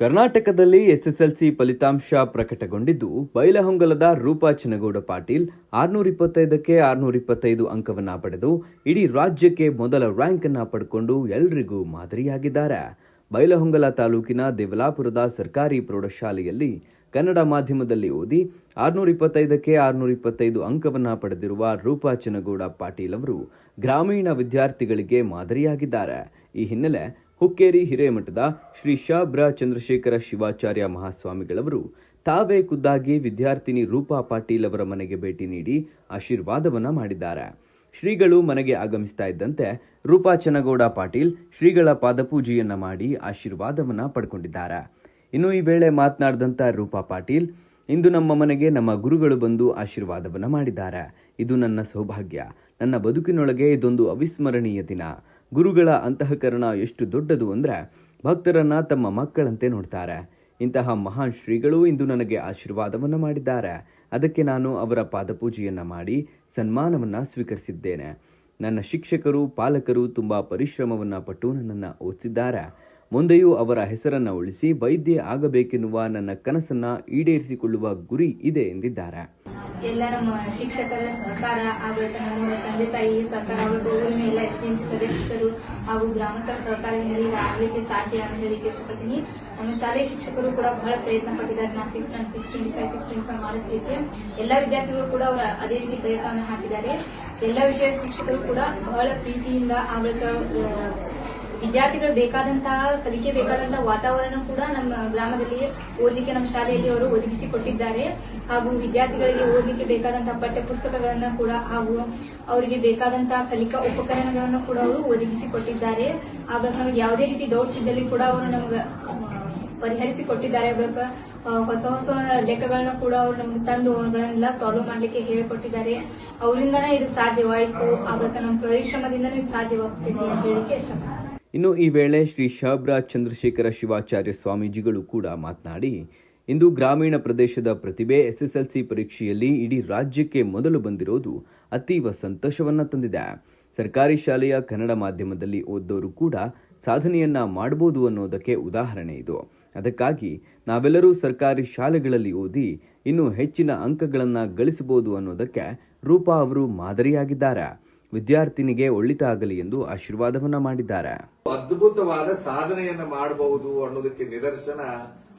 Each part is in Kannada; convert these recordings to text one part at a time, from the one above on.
ಕರ್ನಾಟಕದಲ್ಲಿ ಎಸ್ಎಸ್ಎಲ್ಸಿ ಫಲಿತಾಂಶ ಪ್ರಕಟಗೊಂಡಿದ್ದು, ಬೈಲಹೊಂಗಲದ ರೂಪಾ ಚನಗೌಡ ಪಾಟೀಲ್ ಆರ್ನೂರ ಇಪ್ಪತ್ತೈದಕ್ಕೆ ಆರ್ನೂರ ಇಪ್ಪತ್ತೈದು ಅಂಕವನ್ನು ಪಡೆದು, ಇಡೀ ರಾಜ್ಯಕ್ಕೆ ಮೊದಲ ರ್ಯಾಂಕ್ ಅನ್ನು ಪಡ್ಕೊಂಡು ಎಲ್ರಿಗೂ ಮಾದರಿಯಾಗಿದ್ದಾರೆ. ಬೈಲಹೊಂಗಲ ತಾಲೂಕಿನ ದೇವಲಾಪುರದ ಸರ್ಕಾರಿ ಪ್ರೌಢಶಾಲೆಯಲ್ಲಿ ಕನ್ನಡ ಮಾಧ್ಯಮದಲ್ಲಿ ಓದಿ ಆರ್ನೂರ ಇಪ್ಪತ್ತೈದಕ್ಕೆ ಆರ್ನೂರ ಇಪ್ಪತ್ತೈದು ಅಂಕವನ್ನು ಪಡೆದಿರುವ ರೂಪಾ ಚನಗೌಡ ಪಾಟೀಲ್ ಅವರು ಗ್ರಾಮೀಣ ವಿದ್ಯಾರ್ಥಿಗಳಿಗೆ ಮಾದರಿಯಾಗಿದ್ದಾರೆ. ಈ ಹಿನ್ನೆಲೆ ಹುಕ್ಕೇರಿ ಹಿರೇಮಠದ ಶ್ರೀ ಶಾಬ್ರ ಚಂದ್ರಶೇಖರ ಶಿವಾಚಾರ್ಯ ಮಹಾಸ್ವಾಮಿಗಳವರು ತಾವೇ ಖುದ್ದಾಗಿ ವಿದ್ಯಾರ್ಥಿನಿ ರೂಪಾ ಪಾಟೀಲ್ ಅವರ ಮನೆಗೆ ಭೇಟಿ ನೀಡಿ ಆಶೀರ್ವಾದವನ್ನ ಮಾಡಿದ್ದಾರೆ. ಶ್ರೀಗಳು ಮನೆಗೆ ಆಗಮಿಸ್ತಾ ಇದ್ದಂತೆ ರೂಪಾ ಚನಗೌಡ ಪಾಟೀಲ್ ಶ್ರೀಗಳ ಪಾದಪೂಜೆಯನ್ನ ಮಾಡಿ ಆಶೀರ್ವಾದವನ್ನ ಪಡ್ಕೊಂಡಿದ್ದಾರೆ. ಇನ್ನು ಈ ವೇಳೆ ಮಾತನಾಡಿದಂತ ರೂಪಾ ಪಾಟೀಲ್, ಇಂದು ನಮ್ಮ ಮನೆಗೆ ನಮ್ಮ ಗುರುಗಳು ಬಂದು ಆಶೀರ್ವಾದವನ್ನ ಮಾಡಿದ್ದಾರೆ. ಇದು ನನ್ನ ಸೌಭಾಗ್ಯ. ನನ್ನ ಬದುಕಿನೊಳಗೆ ಇದೊಂದು ಅವಿಸ್ಮರಣೀಯ ದಿನ. ಗುರುಗಳ ಅಂತಃಕರಣ ಎಷ್ಟು ದೊಡ್ಡದು ಅಂದ್ರೆ ಭಕ್ತರನ್ನು ತಮ್ಮ ಮಕ್ಕಳಂತೆ ನೋಡ್ತಾರೆ. ಇಂತಹ ಮಹಾನ್ ಶ್ರೀಗಳು ಇಂದು ನನಗೆ ಆಶೀರ್ವಾದವನ್ನು ಮಾಡಿದ್ದಾರೆ. ಅದಕ್ಕೆ ನಾನು ಅವರ ಪಾದಪೂಜೆಯನ್ನು ಮಾಡಿ ಸನ್ಮಾನವನ್ನು ಸ್ವೀಕರಿಸಿದ್ದೇನೆ. ನನ್ನ ಶಿಕ್ಷಕರು, ಪಾಲಕರು ತುಂಬ ಪರಿಶ್ರಮವನ್ನು ಪಟ್ಟು ನನ್ನನ್ನು ಓದಿಸಿದ್ದಾರೆ. ಮುಂದೆಯೂ ಅವರ ಹೆಸರನ್ನು ಉಳಿಸಿ ವೈದ್ಯ ಆಗಬೇಕೆನ್ನುವ ನನ್ನ ಕನಸನ್ನು ಈಡೇರಿಸಿಕೊಳ್ಳುವ ಗುರಿ ಇದೆ ಎಂದಿದ್ದಾರೆ. ಎಲ್ಲ ನಮ್ಮ ಶಿಕ್ಷಕರ ಸಹಕಾರ ಹಾಗೂ ನಮ್ಮ ತಂದೆ ತಾಯಿ ಸಹಕಾರ ಹಾಗೂ ಊರಿನ ಎಲ್ಲ ಎಸ್ಡಿಎಂ ಸದಸ್ಯರು ಹಾಗೂ ಗ್ರಾಮಸ್ಥರ ಸಹಕಾರದಿಂದ ಈಗ ಆಗಲಿಕ್ಕೆ ಸಾಧ್ಯ ಅಂತ ಹೇಳಿಕ್ಕೆ ಇಷ್ಟಪಡ್ತೀನಿ. ನಮ್ಮ ಶಾಲೆಯ ಶಿಕ್ಷಕರು ಕೂಡ ಬಹಳ ಪ್ರಯತ್ನ ಪಟ್ಟಿದ್ದಾರೆ. ನಾ ಸಿಕ್ಸ್ ನಾನು six twenty five six twenty five ಮಾಡಿಸಲಿಕ್ಕೆ. ಎಲ್ಲ ವಿದ್ಯಾರ್ಥಿಗಳು ಕೂಡ ಅವರ ಅದೇ ರೀತಿ ಪ್ರಯತ್ನವನ್ನು ಹಾಕಿದ್ದಾರೆ. ಎಲ್ಲ ವಿಷಯ ಶಿಕ್ಷಕರು ಕೂಡ ಬಹಳ ಪ್ರೀತಿಯಿಂದ ಆ, ವಿದ್ಯಾರ್ಥಿಗಳು ಬೇಕಾದಂತಹ, ಕಲಿಕೆ ಬೇಕಾದಂತಹ ವಾತಾವರಣ ಕೂಡ ನಮ್ಮ ಗ್ರಾಮದಲ್ಲಿ ಓದಲಿಕ್ಕೆ, ನಮ್ಮ ಶಾಲೆಯಲ್ಲಿ ಅವರು ಒದಗಿಸಿ ಕೊಟ್ಟಿದ್ದಾರೆ ಹಾಗೂ ವಿದ್ಯಾರ್ಥಿಗಳಿಗೆ ಓದಲಿಕ್ಕೆ ಬೇಕಾದಂತಹ ಪಠ್ಯ ಪುಸ್ತಕಗಳನ್ನ ಕೂಡ ಹಾಗೂ ಅವರಿಗೆ ಬೇಕಾದಂತಹ ಕಲಿಕಾ ಉಪಕರಣಗಳನ್ನು ಕೂಡ ಅವರು ಒದಗಿಸಿ ಕೊಟ್ಟಿದ್ದಾರೆ ಆ ಬಳಿಕ ನಮಗೆ ಯಾವುದೇ ರೀತಿ ಡೌಟ್ಸ್ ಇದ್ದಲ್ಲಿ ಕೂಡ ಅವರು ನಮ್ಗೆ ಪರಿಹರಿಸಿ ಕೊಟ್ಟಿದ್ದಾರೆ ಬಳಿಕ ಹೊಸ ಹೊಸ ಲೆಕ್ಕಗಳನ್ನ ಕೂಡ ಅವರು ನಮ್ಗೆ ತಂದು ಅವುಗಳನ್ನೆಲ್ಲ ಸಾಲ್ವ್ ಮಾಡ್ಲಿಕ್ಕೆ ಹೇಳಿಕೊಟ್ಟಿದ್ದಾರೆ. ಅವರಿಂದನೇ ಇದು ಸಾಧ್ಯವಾಯಿತು. ಆ ಬಳಿಕ ನಮ್ಮ ಪರಿಶ್ರಮದಿಂದನೇ ಇದು ಸಾಧ್ಯವಾಗ್ತಿದೆ ಅಂತ ಹೇಳಿಕ್ಕೆ ಇಷ್ಟಪಡ್ತೀನಿ. ಇನ್ನು ಈ ವೇಳೆ ಶ್ರೀ ಶಾಬ್ರಾಜ್ ಚಂದ್ರಶೇಖರ ಶಿವಾಚಾರ್ಯ ಸ್ವಾಮೀಜಿಗಳು ಕೂಡ ಮಾತನಾಡಿ, ಇಂದು ಗ್ರಾಮೀಣ ಪ್ರದೇಶದ ಪ್ರತಿಭೆ ಎಸ್ಎಸ್ಎಲ್ಸಿ ಪರೀಕ್ಷೆಯಲ್ಲಿ ಇಡೀ ರಾಜ್ಯಕ್ಕೆ ಮೊದಲು ಬಂದಿರೋದು ಅತೀವ ಸಂತೋಷವನ್ನು ತಂದಿದೆ. ಸರ್ಕಾರಿ ಶಾಲೆಯ ಕನ್ನಡ ಮಾಧ್ಯಮದಲ್ಲಿ ಓದೋರು ಕೂಡ ಸಾಧನೆಯನ್ನ ಮಾಡಬಹುದು ಅನ್ನೋದಕ್ಕೆ ಉದಾಹರಣೆ ಇದು. ಅದಕ್ಕಾಗಿ ನಾವೆಲ್ಲರೂ ಸರ್ಕಾರಿ ಶಾಲೆಗಳಲ್ಲಿ ಓದಿ ಇನ್ನೂ ಹೆಚ್ಚಿನ ಅಂಕಗಳನ್ನು ಗಳಿಸಬಹುದು ಅನ್ನೋದಕ್ಕೆ ರೂಪಾ ಅವರು ಮಾದರಿಯಾಗಿದ್ದಾರೆ. ವಿದ್ಯಾರ್ಥಿನಿಗೆ ಒಳಿತಾಗಲಿ ಎಂದು ಆಶೀರ್ವಾದವನ್ನ ಮಾಡಿದ್ದಾರೆ. ಅದ್ಭುತವಾದ ಸಾಧನೆಯನ್ನ ಮಾಡಬಹುದು ಅನ್ನೋದಕ್ಕೆ ನಿದರ್ಶನ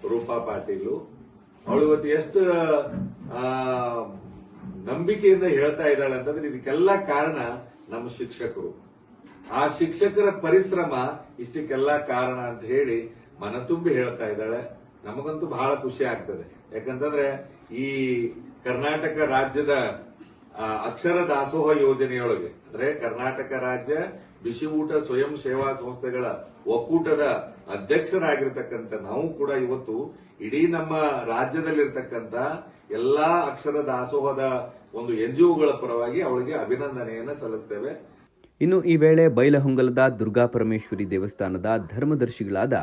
ರೂಪಾ ಪಾಟೀಲು. ಅವಳು ಇವತ್ತು ಎಷ್ಟು ನಂಬಿಕೆಯಿಂದ ಹೇಳ್ತಾ ಇದ್ದಾಳೆ ಅಂತಂದ್ರೆ ಇದಕ್ಕೆಲ್ಲ ಕಾರಣ ನಮ್ಮ ಶಿಕ್ಷಕರು. ಆ ಶಿಕ್ಷಕರ ಪರಿಶ್ರಮ ಇಷ್ಟಕ್ಕೆಲ್ಲ ಕಾರಣ ಅಂತ ಹೇಳಿ ಮನ ತುಂಬಿ ಹೇಳ್ತಾ ಇದ್ದಾಳೆ. ನಮಗಂತೂ ಬಹಳ ಖುಷಿ ಆಗ್ತದೆ. ಯಾಕಂತಂದ್ರೆ ಈ ಕರ್ನಾಟಕ ರಾಜ್ಯದ ಅಕ್ಷರ ದಾಸೋಹ ಯೋಜನೆಯೊಳಗೆ, ಅಂದ್ರೆ ಕರ್ನಾಟಕ ರಾಜ್ಯ ಬಿಸಿ ಊಟ ಸ್ವಯಂ ಸೇವಾ ಸಂಸ್ಥೆಗಳ ಒಕ್ಕೂಟದ ಅಧ್ಯಕ್ಷರಾಗಿರ್ತಕ್ಕಂಥ ನಾವು ಕೂಡ ಇವತ್ತು ಇಡೀ ನಮ್ಮ ರಾಜ್ಯದಲ್ಲಿರ್ತಕ್ಕಂಥ ಎಲ್ಲಾ ಅಕ್ಷರ ದಾಸೋಹದ ಒಂದು ಎನ್ಜಿಒಗಳ ಪರವಾಗಿ ಅವಳಿಗೆ ಅಭಿನಂದನೆಯನ್ನ ಸಲ್ಲಿಸ್ತೇವೆ. ಇನ್ನು ಈ ವೇಳೆ ಬೈಲಹೊಂಗಲದ ದುರ್ಗಾ ಪರಮೇಶ್ವರಿ ದೇವಸ್ಥಾನದ ಧರ್ಮದರ್ಶಿಗಳಾದ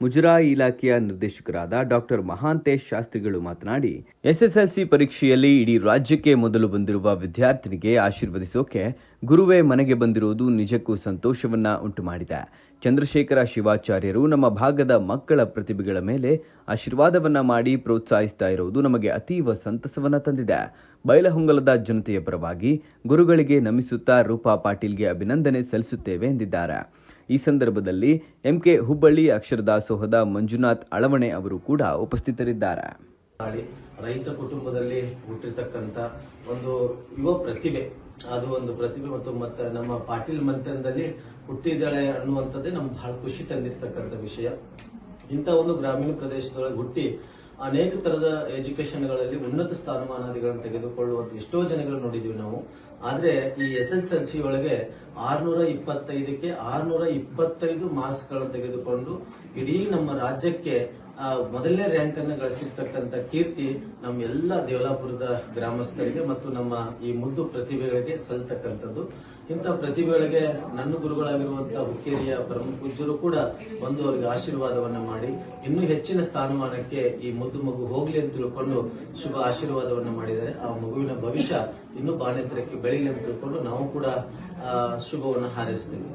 ಮುಜರಾಯಿ ಇಲಾಖೆಯ ನಿರ್ದೇಶಕರಾದ ಡಾಕ್ಟರ್ ಮಹಾಂತೇಶ್ ಶಾಸ್ತ್ರಿಗಳು ಮಾತನಾಡಿ, ಎಸ್ಎಸ್ಎಲ್ಸಿ ಪರೀಕ್ಷೆಯಲ್ಲಿ ಇಡೀ ರಾಜ್ಯಕ್ಕೆ ಮೊದಲು ಬಂದಿರುವ ವಿದ್ಯಾರ್ಥಿನಿಗೆ ಆಶೀರ್ವದಿಸೋಕೆ ಗುರುವೇ ಮನೆಗೆ ಬಂದಿರುವುದು ನಿಜಕ್ಕೂ ಸಂತೋಷವನ್ನ ಉಂಟು ಮಾಡಿದೆ ಚಂದ್ರಶೇಖರ ಶಿವಾಚಾರ್ಯರು ನಮ್ಮ ಭಾಗದ ಮಕ್ಕಳ ಪ್ರತಿಭೆಗಳ ಮೇಲೆ ಆಶೀರ್ವಾದವನ್ನ ಮಾಡಿ ಪ್ರೋತ್ಸಾಹಿಸ್ತಾ ಇರುವುದು ನಮಗೆ ಅತೀವ ಸಂತಸವನ್ನ ತಂದಿದೆ. ಬೈಲಹೊಂಗಲದ ಜನತೆಯ ಪರವಾಗಿ ಗುರುಗಳಿಗೆ ನಮಿಸುತ್ತಾ ರೂಪಾ ಪಾಟೀಲ್ಗೆ ಅಭಿನಂದನೆ ಸಲ್ಲಿಸುತ್ತೇವೆ ಎಂದಿದ್ದಾರೆ. ಈ ಸಂದರ್ಭದಲ್ಲಿ ಎಂಕೆ ಹುಬ್ಬಳ್ಳಿ ಅಕ್ಷರದಾಸೋಹದ ಮಂಜುನಾಥ್ ಅಳವಣೆ ಅವರು ಕೂಡ ಉಪಸ್ಥಿತರಿದ್ದಾರೆ. ರೈತ ಕುಟುಂಬದಲ್ಲಿ ಹುಟ್ಟಿರ್ತಕ್ಕಂತ ಒಂದು ಯುವ ಪ್ರತಿಭೆ, ಅದು ಒಂದು ಪ್ರತಿಭೆ ಮತ್ತು ಮತ್ತೆ ನಮ್ಮ ಪಾಟೀಲ್ ಮಂತ್ರದಲ್ಲಿ ಹುಟ್ಟಿದ್ದಾಳೆ ಅನ್ನುವಂಥದ್ದೇ ನಮ್ಗೆ ಬಹಳ ಖುಷಿ ತಂದಿರ್ತಕ್ಕಂಥ ವಿಷಯ. ಇಂಥ ಒಂದು ಗ್ರಾಮೀಣ ಪ್ರದೇಶದೊಳಗೆ ಹುಟ್ಟಿ ಅನೇಕ ತರದ ಎಜುಕೇಶನ್ಗಳಲ್ಲಿ ಉನ್ನತ ಸ್ಥಾನಮಾನಾದಿಗಳನ್ನು ತೆಗೆದುಕೊಳ್ಳುವಂತ ಎಷ್ಟೋ ಜನಗಳು ನೋಡಿದೀವಿ ನಾವು. ಆದ್ರೆ ಈ ಎಸ್ ಎಸ್ ಎಲ್ ಸಿ ಒಳಗೆ ಆರ್ನೂರ ಇಪ್ಪತ್ತೈದಕ್ಕೆ ಆರ್ನೂರ ಇಪ್ಪತ್ತೈದು ಮಾರ್ಕ್ಸ್ಗಳನ್ನು ತೆಗೆದುಕೊಂಡು ಇಡೀ ನಮ್ಮ ರಾಜ್ಯಕ್ಕೆ ಮೊದಲನೇ ರ್ಯಾಂಕ್ ಅನ್ನು ಗಳಿಸಿರ್ತಕ್ಕಂಥ ಕೀರ್ತಿ ನಮ್ಮ ಎಲ್ಲ ದೇವಲಾಪುರದ ಗ್ರಾಮಸ್ಥರಿಗೆ ಮತ್ತು ನಮ್ಮ ಈ ಮುದ್ದು ಪ್ರತಿಭೆಗಳಿಗೆ ಸಲ್ತಕ್ಕಂಥದ್ದು. ಇಂಥ ಪ್ರತಿಭೆಗಳಿಗೆ ನನ್ನ ಗುರುಗಳಾಗಿರುವಂತಹ ಹುಕ್ಕೇರಿಯ ಪ್ರಮುಖ ಪೂಜ್ಯರು ಕೂಡ ಬಂದು ಅವರಿಗೆ ಆಶೀರ್ವಾದವನ್ನ ಮಾಡಿ, ಇನ್ನೂ ಹೆಚ್ಚಿನ ಸ್ಥಾನಮಾನಕ್ಕೆ ಈ ಮುದ್ದು ಮಗು ಹೋಗ್ಲಿ ಅಂತ ತಿಳ್ಕೊಂಡು ಶುಭ ಆಶೀರ್ವಾದವನ್ನ ಮಾಡಿದ್ದಾರೆ. ಆ ಮಗುವಿನ ಭವಿಷ್ಯ ಇನ್ನೂ ಬಾನೆತ್ತರಕ್ಕೆ ಬೆಳೀಲಿ ಅಂತ ತಿಳ್ಕೊಂಡು ನಾವು ಕೂಡ ಶುಭವನ್ನು ಹಾರೈಸ್ತೇವೆ.